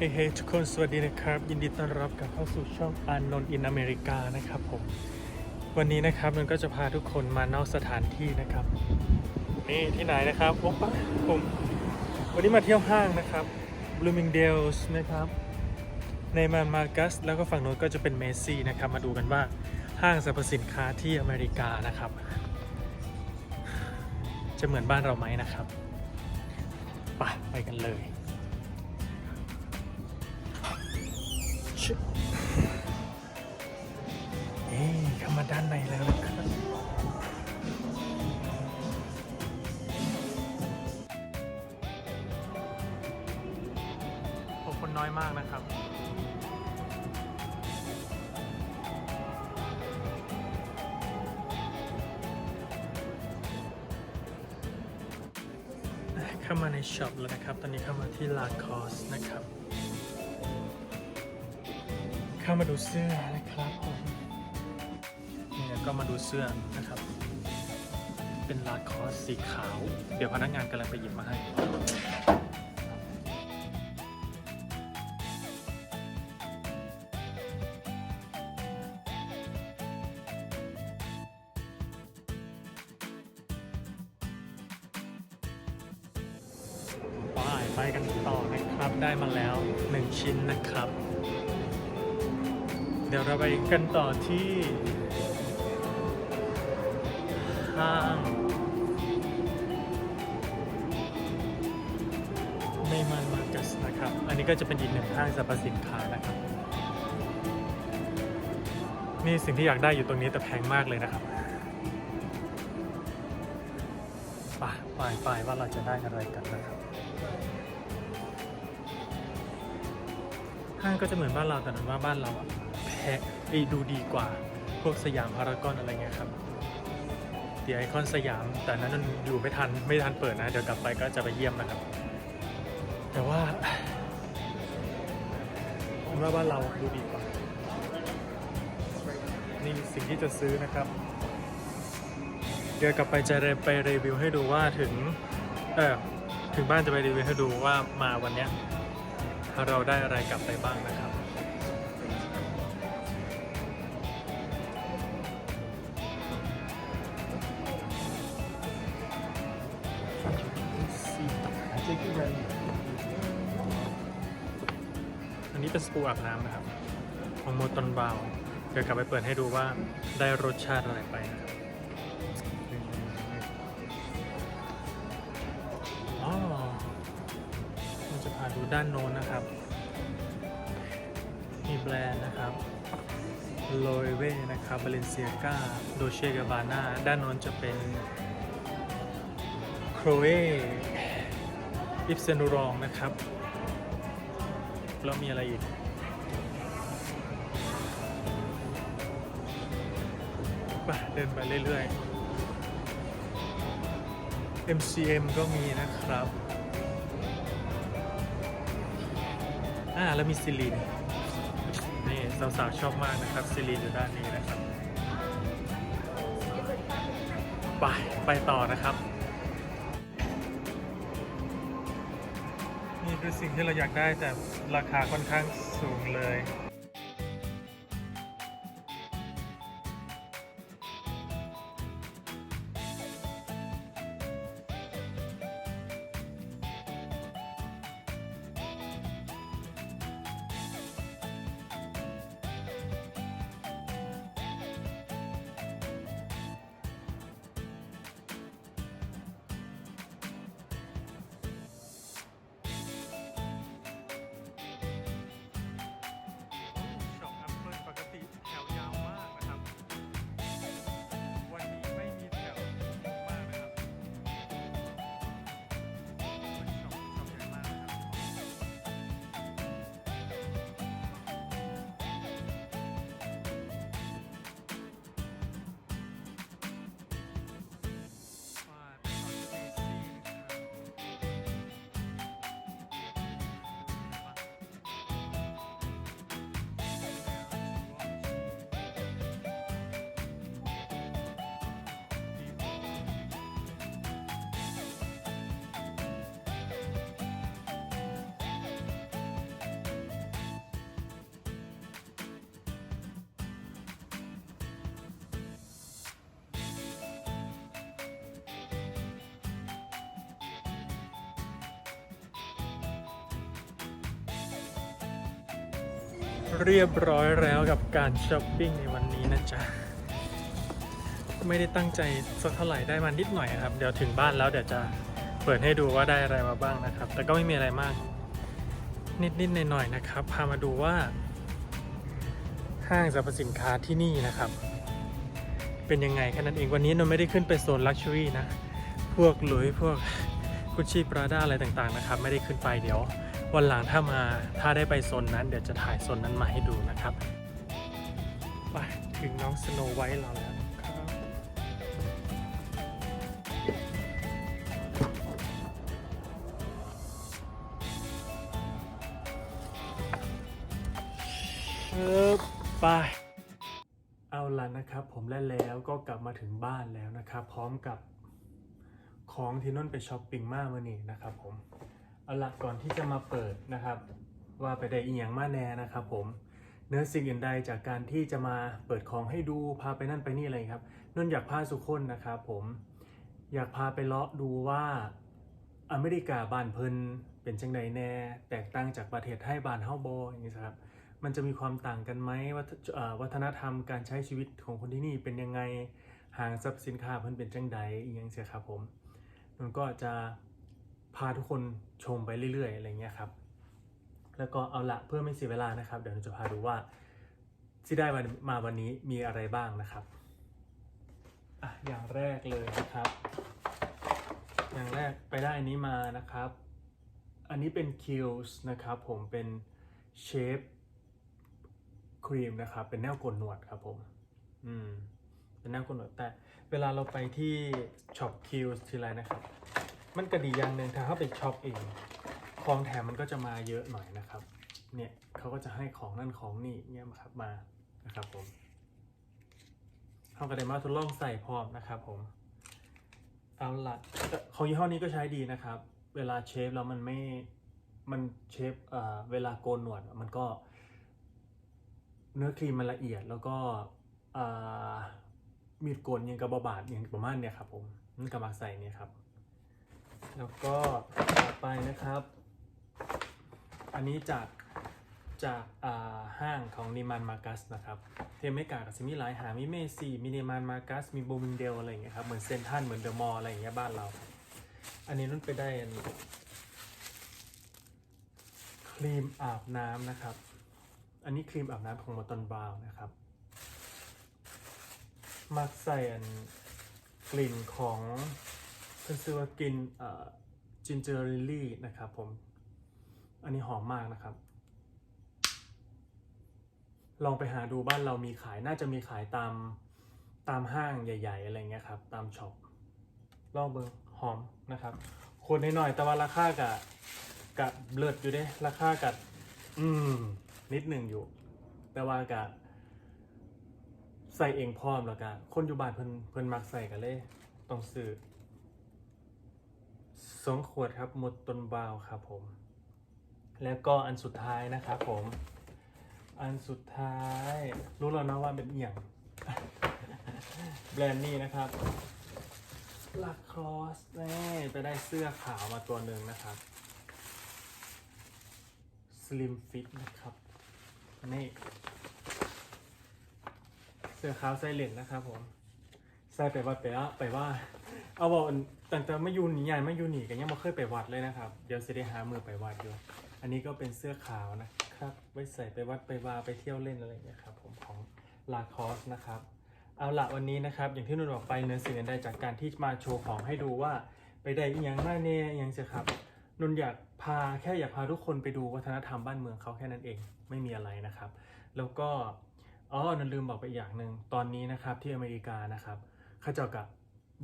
เฮ้เฮ้ทุกคนสวัสดีนะครับ ยินดีต้อนรับกลับเข้าสู่ช่องอานนท์อินอเมริกานะครับผม วันนี้นะครับมันก็จะพาทุกคนมานอกสถานที่นะครับ นี่ที่ไหนนะครับผมปะผมวันนี้มาเที่ยวห้างนะครับ Bloomingdale's นะครับในมันมาร์กัสแล้วก็ฝั่งโน้นก็จะเป็นเมซี่นะครับมาดูกันว่าห้างสรรพสินค้าที่อเมริกานะครับ จะเหมือนบ้านเราไหมนะครับ ไปไปกันเลย ชึเอ้เข้ามาด้านในแล้วนะครับคนน้อยมากนะครับเข้ามาในช็อปแล้วนะครับ ตอนนี้เข้ามาที่ลาคอสนะครับ เข้ามาดูเสื้อนะครับผมนี่แล้วก็มาดูเสื้อนะครับ เป็นลาคอสสีขาว เดี๋ยวพนักงานกำลังไปหยิบมาให้ไปไปกันต่อนะครับ ได้มาแล้ว 1 ชิ้นนะครับ เดี๋ยวเราไปกันต่อที่ห้างในมันมาร์กัสนะครับ อันนี้ก็จะเป็นอีกหนึ่งห้างสรรพสินค้านะครับ นี่สิ่งที่อยากได้อยู่ตรงนี้แต่แพงมากเลยนะครับไปไปไปว่าเราจะได้อะไรกันนะครับห้างก็จะเหมือนบ้านเราแต่นั้นว่าบ้านเราอะ งดูดีกว่า พวกสยามพารากอนอะไรเงี้ยครับเดียไอคอนสยาม แต่นั้นมันอยู่ไม่ทันไม่ทันเปิดนะ เดี๋ยวกลับไปก็จะไปเยี่ยมนะครับ แต่ว่าผมว่าบ้านเราดูดีกว่า นี่สิ่งที่จะซื้อนะครับ เดี๋ยวกลับไปจะไปรีวิวให้ดูว่าถึง เออถึงบ้านจะไปรีวิวให้ดูว่ามาวันเนี้ยเราได้อะไรกลับไปบ้างนะครับ นนี้เป็นสปูอาบน้ำนะครับ ของโมตอนบาวเดี๋ยวกลับไปเปิดให้ดูว่าได้รสชาติอะไรไปนะครับอ๋อมันจะพาดูด้านโน้นนะครับ มีแบรนด์นะครับโลเวนะครับบาเลนเซียกาโดเชกาบาน่าด้านโน้นจะเป็นโครเออิฟเซนูรองนะครับ แล้วมีอะไรอีกไปเดินไปเรื่อยๆ MCM ก็มีนะครับ อ่า แล้วมีซิลินนี่สาวๆชอบมากนะครับซิลินอยู่ด้านนี้นะครับ ไป ไปต่อนะครับ คือสิ่งที่เราอยากได้แต่ราคาค่อนข้างสูงเลย เรียบร้อยแล้วกับการช้อปปิ้งในวันนี้นะจ๊ะ ไม่ได้ตั้งใจสักเท่าไหร่ได้มานิดหน่อยครับ เดี๋ยวถึงบ้านแล้วเดี๋ยวจะเปิดให้ดูว่าได้อะไรมาบ้างนะครับ แต่ก็ไม่มีอะไรมาก นิดๆหน่อยๆนะครับ พามาดูว่า ห้างสรรพสินค้าที่นี่นะครับ เป็นยังไงแค่นั้นเองวันนี้นนไม่ได้ขึ้นไปโซนลักชัวรี่นะ พวกหลุยพวกกุชชี่ปราด้าอะไรต่างๆนะครับ ไม่ได้ขึ้นไปเดี๋ยว วันหลังถ้ามาถ้าได้ไปโซนนั้น เดี๋ยวจะถ่ายโซนนั้นมาให้ดูนะครับไปถึงน้องสโนไวท์เราแล้วครับเออไปเอาละนะครับ ผมและแล้วก็กลับมาถึงบ้านแล้วนะครับ พร้อมกับของที่นุ่นไปช้อปปิ้งมากมื่อนี้นะครับผม เอาละก่อนที่จะมาเปิดนะครับ ว่าไปได้อีหยังมาแน่นะครับ ผมเนื้อสิ่งอื่นใดจากการที่จะมาเปิดของให้ดูพาไปนั่นไปนี่อะไรครับนุ่นอยากพาสุกคนนะครับผมอยากพาไปเลาะดูว่าอเมริกาบ้านเพิ่นเป็นจังใดแน่ แตกต่างจากประเทศไทยบ้านเฮาบ่อย่างนี้ครับมันจะมีความต่างกันไหมวัฒนธรรมการใช้ชีวิตของคนที่นี่เป็นยังไงห่างทรัพย์สินค้าเพิ่นเป็นจังใดอีกอย่างเสียครับผมมันก็จะ พาทุกคนชมไปเรื่อยๆอะไรเงี้ยครับแล้วก็เอาละเพื่อไม่เสียเวลานะครับ เดี๋ยวจะพาดูว่าที่ได้มาวันนี้มีอะไรบ้างนะครับอะอย่างแรกเลยนะครับ อย่างแรกไปได้อันนี้มานะครับ อันนี้เป็นคิวส์นะครับผมเป็นเชฟครีมนะครับ เป็นแนวกนหนวดครับผมอืมเป็นแนวกนหนวดแต่เวลาเราไปที่ช็อปคิวทีไรนะครับ มันก็ดีอย่างหนึ่งถ้าเขาไปช็อปเอง ของแถมมันก็จะมาเยอะหน่อยนะครับ เนี่ยเขาก็จะให้ของนั่นของนี่เนี่ยมาครับมานะครับผมเขาก็ได้มาทดลองใส่พร้อมนะครับผม เอาละของยี่ห้อนี้ก็ใช้ดีนะครับ เวลาเชฟแล้วมันไม่ มันเชฟเอ่อเวลาโกนหนวดมันก็ เนื้อครีมมันละเอียดแล้วก็อ่ามีดโกนยังกับบาบาดยังประมาณเนี่ยครับผมนั่กำลังใส่เนี่ยครับ แล้วก็ต่อไปนะครับ อันนี้จากจากาห้างของนิมานมากัสนะครับเทมเมกากับซิมิหลหามีเมซีมีนิมานมากัสมีโบมินเดลอะไรอย่างเงี้ยครับเหมือนเซนทันเหมือนเดอะมอลอะไรอย่างเงี้ยบ้านเรา อันนี้นุ่นไปได้อันครีมอาบน้ำนะครับ อันนี้ครีมอาบน้ำของมอตอนบราวน์นะครับ มักใส่อันกลิ่นของ เพิ่นซื้อว่ากินจินเจอร์ลิลี่นะครับผม อันนี้หอมมากนะครับ ลองไปหาดูบ้านเรามีขายน่าจะมีขายตามตามห้างใหญ่ ๆ อะไรเงี้ยครับ ตามช็อปลองเบิงหอมนะครับคนหน่อยๆแต่ว่าราคากะกะเลิศอยู่เด้ราคากะอืมนิดหนึ่งอยู่ แต่ว่ากะใส่เองพร้อมแล้วกะคนอยู่บ้านเพิ่นเพิ่นมักใส่กันเลย ต้องซื้อ สองขวดครับหมดต้นบาวครับผม แล้วก็อันสุดท้ายนะครับผม อันสุดท้าย รู้แล้วนะว่าเป็นเอียงแบรนด์นี้นะครับลาครอสแน่ไปได้เสื้อขาวมาตัวหนึ่งนะครับ Slim Fit นะครับ นี่ เสื้อขาวไซเลนนะครับผม ใส่ไปวัดไปแล้วไปว่า เอาบอกตั้งแต่ไม่ยูนีใหญ่ไม่ยูนีกันยังไม่เคยไปวัดเลยนะครับ เดี๋ยวจะได้หามือไปวัดอยู่ อันนี้ก็เป็นเสื้อขาวนะครับ ไว้ใส่ไปวัดไปวาไปเที่ยวเล่นอะไรอย่างเงี้ยครับผมของลาคอสนะครับ เอาละวันนี้นะครับ อย่างที่นุ่นบอกไปเนื้อสิ่งอื่นใดจากการที่มาโชว์ของให้ดูว่าไปได้อีหยังมาเน่อหยังจะครับนุนอยากพาแค่อยากพาทุกคนไปดูวัฒนธรรมบ้านเมืองเขาแค่นั้นเองไม่มีอะไรนะครับ แล้วก็อ๋อนุนลืมบอกไปอีกอย่างหนึ่งตอนนี้นะครับที่อเมริกานะครับเขาเจ้ากับ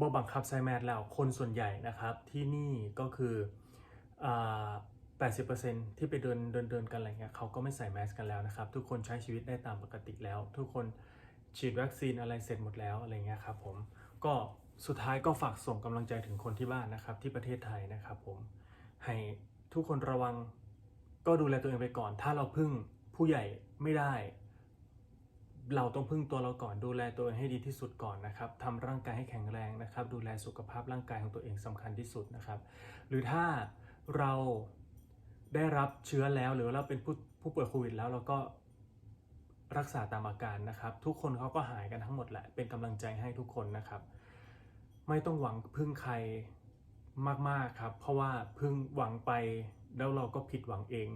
บบังคับใส่แมสแล้วคนส่วนใหญ่นะครับที่นี่ก็คืออ่า80%ที่ไปเดินเดินเดินกันอะไรเงี้ยเขาก็ไม่ใส่แมสกันแล้วนะครับ ทุกคนใช้ชีวิตได้ตามปกติแล้ว ทุกคนฉีดวัคซีนอะไรเสร็จหมดแล้วอะไรเงี้ยครับผมก็สุดท้ายก็ฝากส่งกำลังใจถึงคนที่บ้านนะครับ ที่ประเทศไทยนะครับผมให้ทุกคนระวังก็ดูแลตัวเองไปก่อน ถ้าเราพึ่งผู้ใหญ่ไม่ได้ เราต้องพึ่งตัวเราก่อนดูแลตัวเองให้ดีที่สุดก่อนนะครับทำร่างกายให้แข็งแรงนะครับ ดูแลสุขภาพร่างกายของตัวเองสำคัญที่สุดนะครับ หรือถ้าเราได้รับเชื้อแล้วหรือเราเป็นผู้ผู้ป่วยโควิดแล้วเราก็รักษาตามอาการนะครับ ทุกคนเขาก็หายกันทั้งหมดแหละเป็นกำลังใจให้ทุกคนนะครับ ไม่ต้องหวังพึ่งใครมากๆครับ เพราะว่าพึ่งหวังไปแล้วเราก็ผิดหวังเอง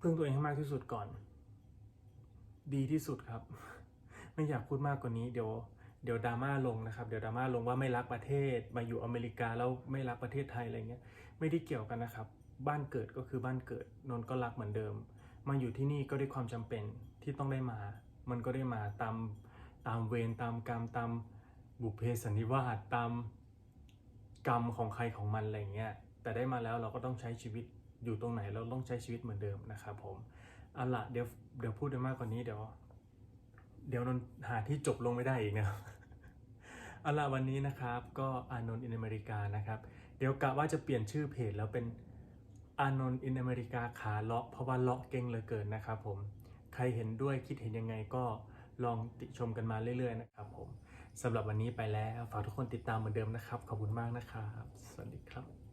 พึ่งตัวเองให้มากที่สุดก่อน ดีที่สุดครับ ไม่อยากพูดมากกว่านี้เดี๋ยวเดี๋ยวดราม่าลงนะครับ เดี๋ยวดราม่าลงว่าไม่รักประเทศ มาอยู่อเมริกาแล้วไม่รักประเทศไทยอะไรเงี้ย ไม่ได้เกี่ยวกันนะครับ บ้านเกิดก็คือบ้านเกิด นนท์ก็รักเหมือนเดิม มาอยู่ที่นี่ก็ด้วยความจำเป็นที่ต้องได้มา มันก็ได้มาตามตามเวรตามกรรมตามบุพเพสันนิวาสตามกรรมของใครของมันอะไรเงี้ย แต่ได้มาแล้วเราก็ต้องใช้ชีวิตอยู่ตรงไหนเราต้องใช้ชีวิตเหมือนเดิมนะครับผม เอาละเดี๋ยวเดี๋ยวพูดได้มากกว่านี้เดี๋ยว เดี๋ยวนนหาที่จบลงไม่ได้อีกนะเอาละวันนี้นะครับก็อานนท์อินอเมริกานะครับ เดี๋ยวกะว่าจะเปลี่ยนชื่อเพจแล้วเป็นอานนท์อินอเมริกาขาเลาะเพราะว่าเลาะเก่งเหลือเกินนะครับผมใครเห็นด้วยคิดเห็นยังไงก็ลองติชมกันมาเรื่อยๆนะครับผมสำหรับวันนี้ไปแล้วฝากทุกคนติดตามเหมือนเดิมนะครับ ขอบคุณมากนะครับ สวัสดีครับ